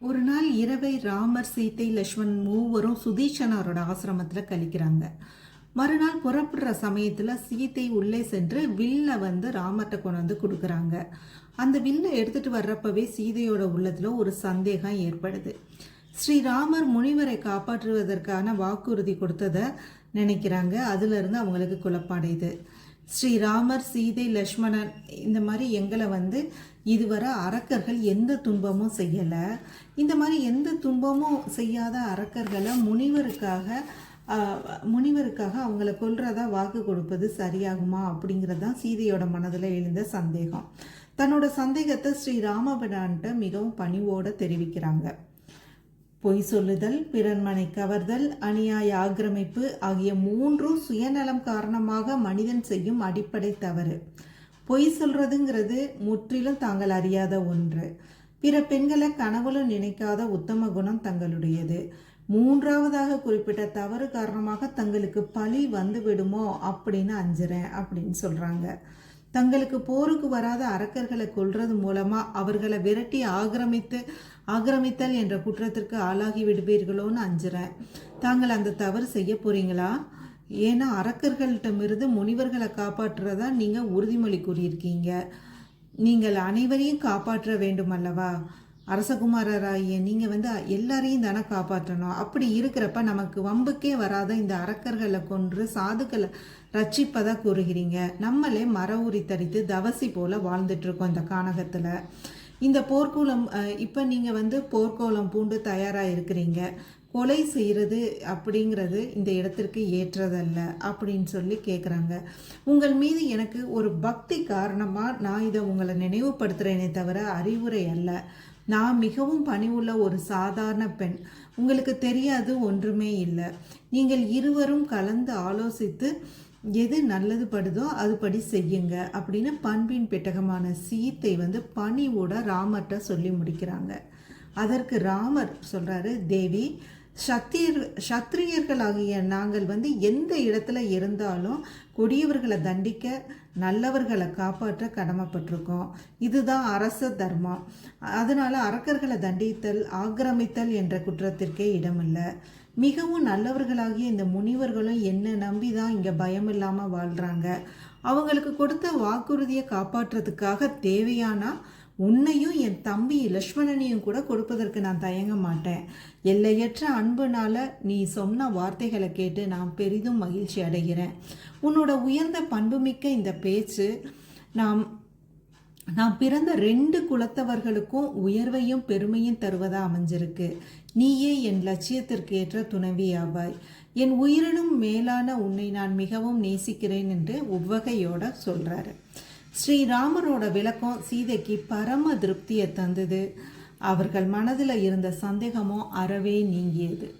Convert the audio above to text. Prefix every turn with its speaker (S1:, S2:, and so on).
S1: ஒரு நாள் இரவை ராமர் சீதை லக்ஷ்மண் மூவரும் சுதீஷனரோட ஆசிரமத்தில் கழிக்கிறாங்க. மறுநாள் புறப்படுற சமயத்தில் சீதை உள்ளே சென்று வில்லை வந்து ராமர்கிட்ட கொண்டு வந்து கொடுக்குறாங்க. அந்த வில்லை எடுத்துட்டு வர்றப்பவே சீதையோட உள்ளத்தில் ஒரு சந்தேகம் ஏற்படுது. ஸ்ரீராமர் முனிவரை காப்பாற்றுவதற்கான வாக்குறுதி கொடுத்ததை நினைக்கிறாங்க. அதுலேருந்து அவங்களுக்கு குழப்படையுது ஸ்ரீராமர் சீதை லக்ஷ்மணன் இந்த மாதிரி எங்களை வந்து இதுவரை அரக்கர்கள் எந்த துன்பமும் செய்யலை. இந்த மாதிரி எந்த துன்பமும் செய்யாத அரக்கர்களை முனிவருக்காக முனிவருக்காக அவங்கள கொல்றதா வாக்கு கொடுப்பது சரியாகுமா அப்படிங்கிறது தான் சீதையோட மனதில் எழுந்த சந்தேகம். தன்னோட சந்தேகத்தை ஸ்ரீ ராமபிரான்ட்ட மிகவும் பணிவோடு தெரிவிக்கிறாங்க. பொய் சொல்லுதல் பிறன்மனை கவர்தல் அநியாய ஆக்கிரமிப்பு ஆகிய மூன்றும் சுயநலம் காரணமாக மனிதன் செய்யும் அடிப்படை தவறு. பொய் சொல்றதுங்கிறது முற்றிலும் தாங்கள் அறியாத ஒன்று. பிற பெண்களை கனவுலும் நினைக்காத உத்தம குணம் தங்களுடையது. மூன்றாவதாக குறிப்பிட்ட தவறு காரணமாக தங்களுக்கு பழி வந்து விடுமோ அப்படின்னு அஞ்சுறேன் அப்படின்னு சொல்றாங்க. தங்களுக்கு போருக்கு வராத அரக்கர்களை கொள்றது மூலமா அவர்களை விரட்டி ஆக்கிரமித்து ஆக்கிரமித்தல் என்ற குற்றத்திற்கு ஆளாகி விடுவீர்களோன்னு அஞ்சுறேன். தாங்கள் அந்த தவறு செய்ய போறீங்களா? ஏன்னா அரக்கர்கள்ட்டமிருந்து முனிவர்களை காப்பாற்றுறதா நீங்கள் உறுதிமொழி கூறியிருக்கீங்க. நீங்கள் அனைவரையும் காப்பாற்ற வேண்டும் அல்லவா அரசகுமாரராகிய நீங்கள் வந்து எல்லாரையும் தானே காப்பாற்றணும். அப்படி இருக்கிறப்ப நமக்கு வம்புக்கே வராத இந்த அரக்கர்களை கொன்று சாதுக்களை ரட்சிப்பதாக கூறுகிறீங்க. நம்மளே மர உரி தரித்து தவசி போல வாழ்ந்துட்டுருக்கோம் இந்த கானகத்தில். இந்த போர்க்கோளம் இப்போ நீங்கள் வந்து போர்க்கோலம் பூண்டு தயாராக இருக்கிறீங்க. கொலை செய்கிறது அப்படிங்கிறது இந்த இடத்திற்கு ஏற்றதல்ல அப்படின்னு சொல்லி கேட்குறாங்க உங்கள் மீது எனக்கு ஒரு பக்தி காரணமாக நான் இதை உங்களை நினைவுபடுத்துகிறேனே தவிர அறிவுரை அல்ல. நான் மிகவும் பணிவுள்ள ஒரு சாதாரண பெண். உங்களுக்கு தெரியாது ஒன்றுமே இல்லை. நீங்கள் இருவரும் கலந்து ஆலோசித்து எது நல்லது படுதோ அதுபடி செய்யுங்க அப்படின்னு பண்பின் பெட்டகமான சீத்தை வந்து பணிவோட ராமர்கிட்ட சொல்லி முடிக்கிறாங்க. அதற்கு ராமர் சொல்கிறாரு தேவி சத்தியர் சத்திரியர்களாகிய நாங்கள் வந்து எந்த இடத்துல இருந்தாலும் கொடியவர்களை தண்டிக்க நல்லவர்களை காப்பாற்ற கடமைப்பட்டிருக்கோம். இதுதான் அரச தர்மம். அதனால் அரக்கர்களை தண்டித்தல் ஆக்கிரமித்தல் என்ற குற்றத்திற்கே இடமில்லை. மிகவும் நல்லவர்களாகிய இந்த முனிவர்களும் என்ன நம்பி தான் இங்கே பயம் இல்லாமல் வாழ்கிறாங்க அவங்களுக்கு கொடுத்த வாக்குறுதியை காப்பாற்றுறதுக்காக தேவையான உன்னையும் என் தம்பி லக்ஷ்மணனையும் கூட கொடுப்பதற்கு நான் தயங்க மாட்டேன். எல்லையற்ற அன்புனால நீ சொன்ன வார்த்தைகளை கேட்டு நான் பெரிதும் மகிழ்ச்சி அடைகிறேன். உன்னோட உயர்ந்த பண்புமிக்க இந்த பேச்சு நாம் நான் பிறந்த ரெண்டு குலத்தவர்களுக்கும் உயர்வையும் பெருமையும் தருவதா அமைஞ்சிருக்கு. நீயே என் லட்சியத்திற்கு ஏற்ற துணைவி ஆவாய் என் உயிரினும் மேலான உன்னை நான் மிகவும் நேசிக்கிறேன் என்று உவகையோட சொல்றாரு. ஸ்ரீராமரோட விளக்கம் சீதைக்கு பரம திருப்தியை தந்தது. அவர்கள் மனதில் இருந்த சந்தேகமும் அறவே நீங்கியது.